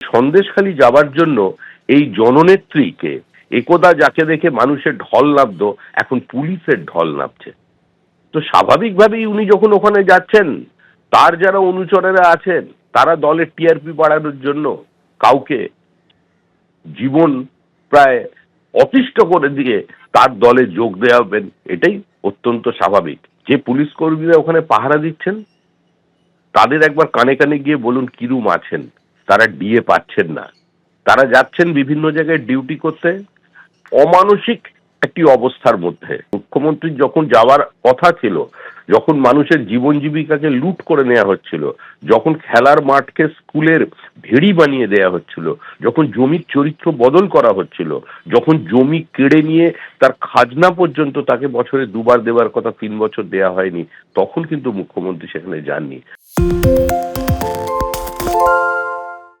সন্দেশখালি যাবার জন্য এই জননেত্রীকে একদা যাকে দেখে মানুষের ঢল নামতো এখন পুলিশের ঢল নামছে তো স্বাভাবিকভাবেই উনি যখন ওখানে যাচ্ছেন, তার যারা অনুচরেরা আছেন, তারা দলের টিআরপি বাড়ানোর জন্য কাউকে জীবন প্রায় অতিষ্ঠ করে দিয়ে তার দলে যোগ দেওয়াবেন, এটাই অত্যন্ত স্বাভাবিক। যে পুলিশ কর্মীরা ওখানে পাহারা দিচ্ছেন, তাদের একবার কানে কানে গিয়ে বলুন কিরুম আছেন। তারা ডিএ পাচ্ছেন না। তারা যাচ্ছেন বিভিন্ন জায়গায় ডিউটি করতে, অমানসিক একটি অবস্থার মধ্যে। মুখ্যমন্ত্রীর যখন যাওয়ার কথা ছিল, যখন মানুষের জীবন জীবিকাকে লুট করে নেওয়া হচ্ছিল, যখন খেলার মাঠকে স্কুলের ভেড়ি বানিয়ে দেয়া হচ্ছিল, যখন জমির চরিত্র বদল করা হচ্ছিল, যখন জমি কেড়ে নিয়ে তার খাজনা পর্যন্ত তাকে বছরে দুবার দেওয়ার কথা তিন বছর দেয়া হয়নি, তখন কিন্তু মুখ্যমন্ত্রী সেখানে যাননি।